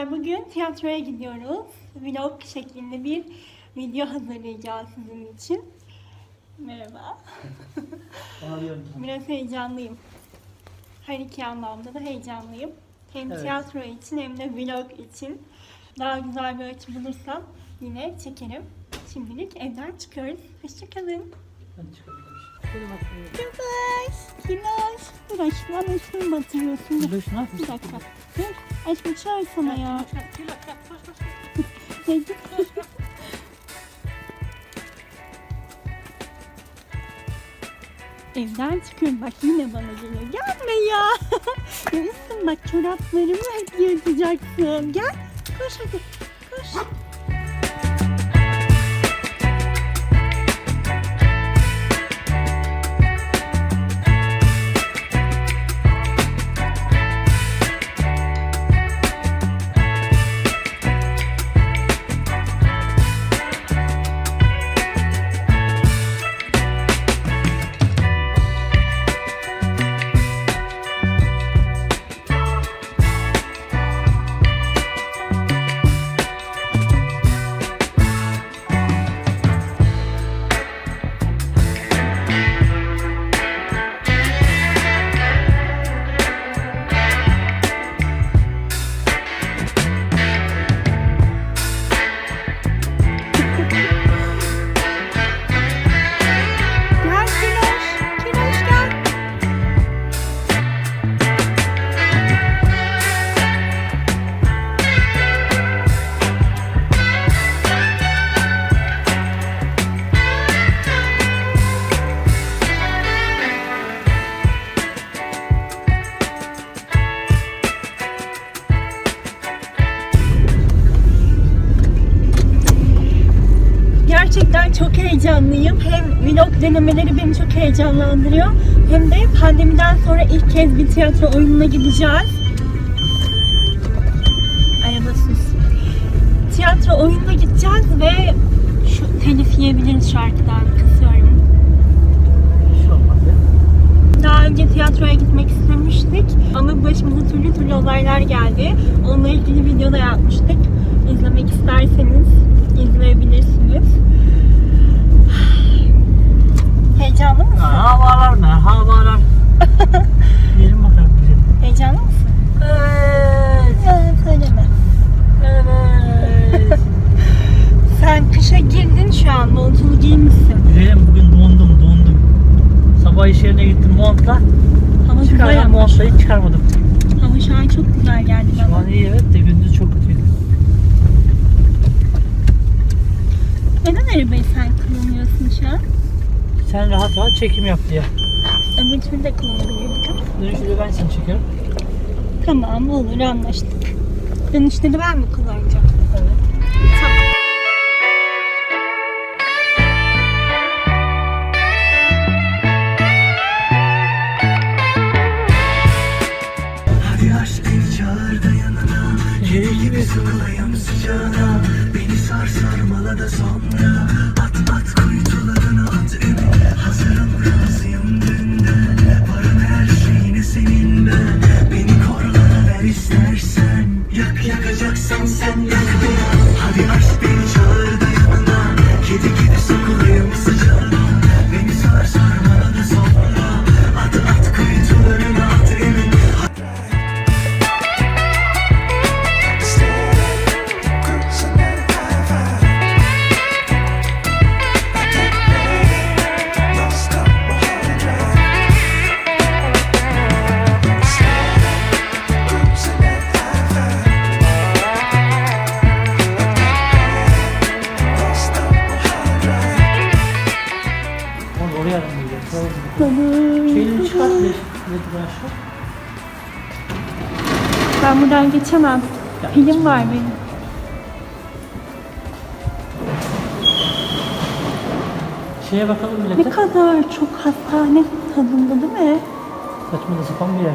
Kızlar bugün tiyatroya gidiyoruz. Vlog şeklinde bir video hazırlayacağız sizin için. Merhaba. Biraz heyecanlıyım. Her iki anlamda da heyecanlıyım. Hem Evet. tiyatro için hem de vlog için. Daha güzel bir açı bulursam yine çekerim. Şimdilik evden çıkıyoruz. Hoşçakalın. Hadi çıkabiliriz. Kıvaş, Kiloş. Uğraş, bana üstümü batırıyorsun. Dur ne Bir yapıyorsun? dakika. Dur. Aşkım çağır sana ya. Evden çıkıyorum bak yine bana geliyor. Gelme ya. ya üstüm bak çoraplarımı hep yırtacaksın. Gel. Koş hadi. Denemeleri beni çok heyecanlandırıyor. Hem de pandemiden sonra ilk kez bir tiyatro oyununa gideceğiz. Araba sus. Tiyatro oyununa gideceğiz ve şu telif yiyebiliriz şarkıdan kısıyorum. Daha önce tiyatroya gitmek istemiştik ama başımıza türlü türlü olaylar geldi. Onunla ilgili video da yapmıştık. İzlemek isterseniz izleyebilirsiniz. Heyecanlı mısın? Ha, havalar ne? Havalar. Gelin bakalım bize. Heyecanlı mısın? Evet. Yalan söyleme. Evet. Sen kışa girdin şu an, montunu giymişsin. Güzelim bugün dondum dondum. Sabah iş yerine gittim montla. Hava güzel Çıkardım montla hiç çıkarmadım. Hava şu an çok güzel geldi Şu bana. an iyi evet de gündüz çok kötüydü. Neden arabayı sen kullanıyorsun şu an? Sen rahat rahat çekim yap diye. Öbür türlü de kullanabilirdik ama. Dönüşte ben seni çekerim. Tamam olur anlaştık. Dönüşte de ben mi kullanacağım? Evet. Tamam. Hadi aşk beni çağır da yanına Kedi gibi sıkılayım sıcağına Beni sar sarmala da sonra Aşağı? Ben buradan geçemem. Pilim var benim. Şeye bakalım Ne millete. kadar çok hastane tadında değil mi? Saçma da sapan bir yer.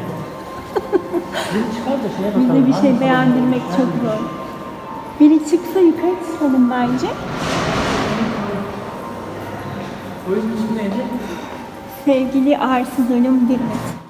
Beni çıkar da şeye bakalım. Bize bir şey beğendirmek çok zor. Biri çıksa yukarı çıkalım bence. Oyun ismi neydi? Sevgili arsız ölüm dirmet.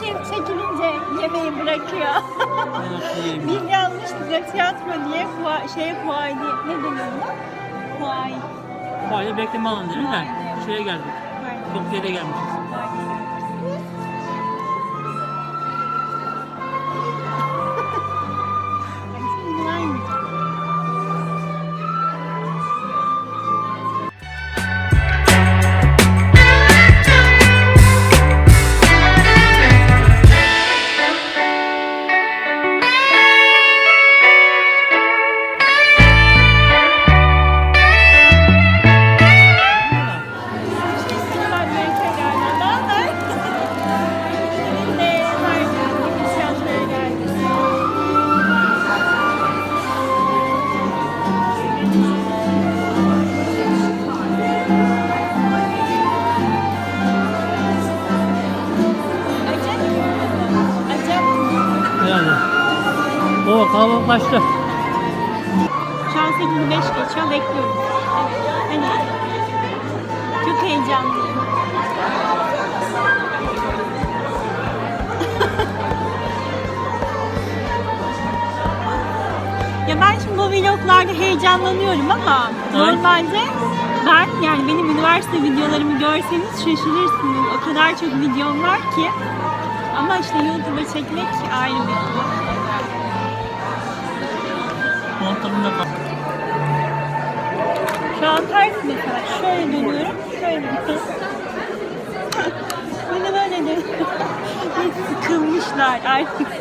Herkes çekilince yemeği bırakıyor. Biz yanlıştık da tiyatro diye fuar, şeye diye ne deniyor buna? Fuar. Böyle bekleme alanı değil mi? Şuraya geldik. Çok yere Kalabalıklaştı. Şu an 8'i 5 geçiyor. Bekliyoruz. Hani çok heyecanlıyım. ya ben şimdi bu vloglarda heyecanlanıyorum ama normalde ben yani benim üniversite videolarımı görseniz şaşırırsınız. O kadar çok videom var ki. Ama işte YouTube'a çekmek ayrı bir konu. Montalında kal. Şu an ters mesela. Şöyle dönüyorum. Şöyle dönüyorum. böyle böyle de. Sıkılmışlar artık.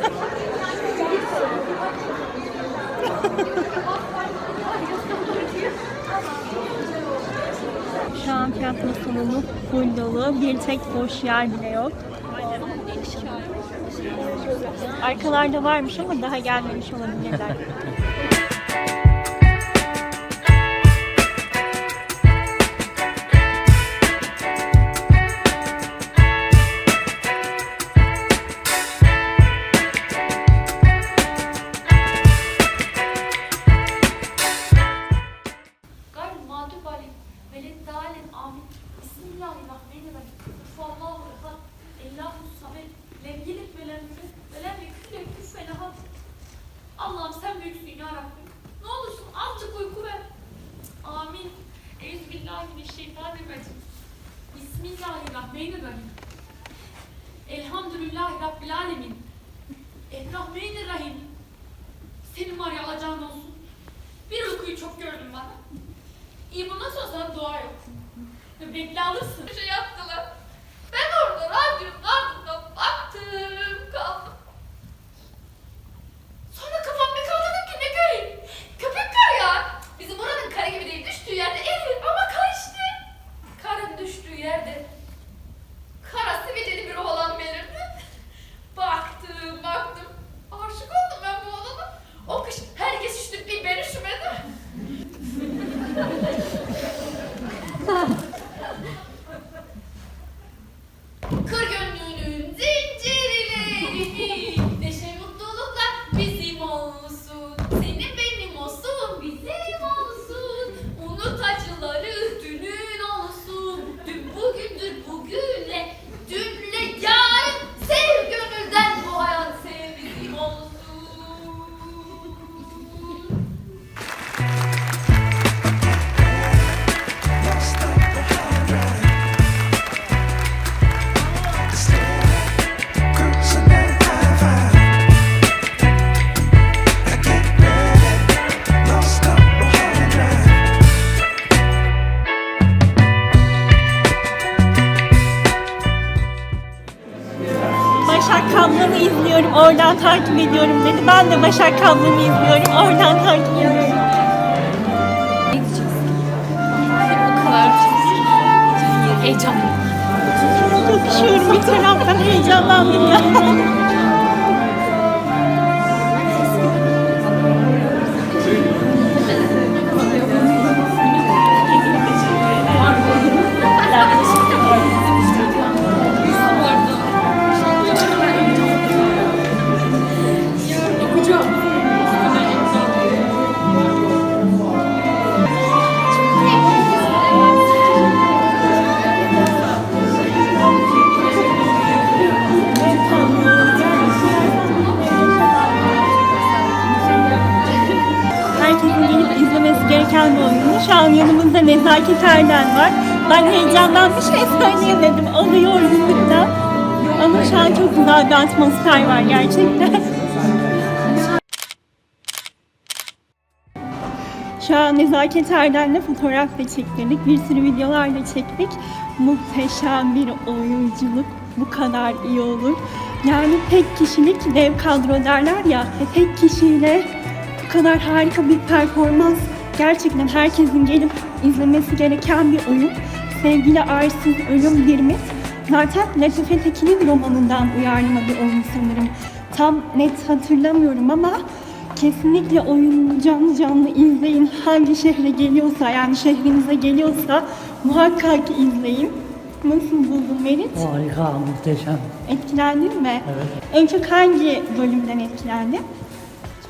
Şu an tiyatro salonu full dolu. Bir tek boş yer bile yok. Arkalarda varmış ama daha gelmemiş olabilirler. Bismillahirrahmanirrahim. Elhamdülillahi Rabbil alemin. Errahmanirrahim. Senin var ya alacağın olsun. Bir uykuyu çok gördüm bana. İyi bundan sonra sana dua yok. Bekle alırsın. Şey yaptılar. Ben orada radyonun ardından baktım kaldım. Sonra kafam bir kaldırdım ki ne göreyim. Köpek kar ya. Bizim oranın kare gibi değil. Düştüğü yerde erir ama kar işte. Karın düştüğü yerde. Kaplan'ı izliyorum, oradan takip ediyorum dedi. Ben de Başak Kaplan'ı izliyorum, oradan takip ediyorum. O kadar heyecanlı. Çok üşüyorum bir taraftan heyecanlandım ya. Çeken bir oyundu. Şu an yanımızda Nezaket Erdem var. Ben heyecanlanmış ve söyleyemedim. Da yorgunlukta. Ama şu an çok güzel bir atmosfer var gerçekten. Şu an Nezaket Erdem'le fotoğraf da çektirdik. Bir sürü videolar da çektik. Muhteşem bir oyunculuk. Bu kadar iyi olur. Yani tek kişilik dev kadro derler ya. Tek kişiyle bu kadar harika bir performans. Gerçekten herkesin gelip izlemesi gereken bir oyun. Sevgili Arsız Ölüm Dirmit. Zaten Latife Tekin'in romanından uyarlama bir oyun sanırım. Tam net hatırlamıyorum ama Kesinlikle oyunu canlı canlı izleyin. Hangi şehre geliyorsa yani şehrinize geliyorsa muhakkak izleyin. Nasıl buldun Merit? Harika, muhteşem. Etkilendin mi? Evet. En çok hangi bölümden etkilendin?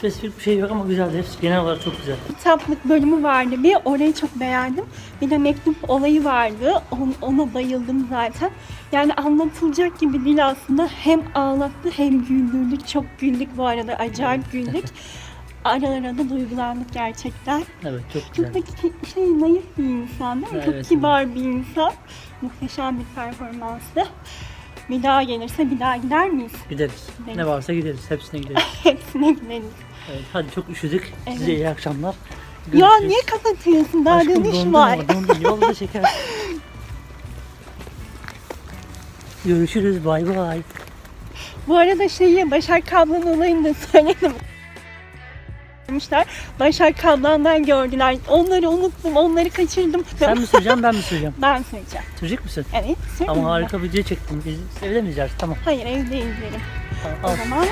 Spesifik bir şey yok ama güzeldi. Hepsi genel olarak çok güzel. Kitaplık bölümü vardı bir orayı çok beğendim. Bir de mektup olayı vardı. On- Ona bayıldım zaten. Yani anlatılacak gibi değil aslında. Hem ağlattı hem güldürdük. Çok güldük bu arada. Acayip güldük. Ara ara da duygulandık gerçekten. Evet, çok Çok güzel. da ki- şey naif bir insan değil mi? Evet. Çok kibar bir insan. Muhteşem bir performanstı. Bir daha gelirse bir daha gider miyiz? Gideriz. Gideriz. Ne varsa gideriz. Hepsine gideriz. Hepsine gideriz. Evet, hadi çok üşüdük. Size Evet. iyi akşamlar. Ya Görüşürüz. niye kapatıyorsun? Daha Aşkım dönüş dondum var. dondum. Yolda şeker. Görüşürüz. Bay bay. Bu arada şeyi Başar Kablan olayını da söyledim. Başar Kablan'dan gördüler. Onları unuttum, onları kaçırdım. Sen mi süreceksin ben mi süreceğim? Ben söyleyeceğim. Sürecek misin? Evet, Ama harika video çektim. Biz evde mi izleriz? Tamam. Hayır, evde izlerim. tamam. O zaman.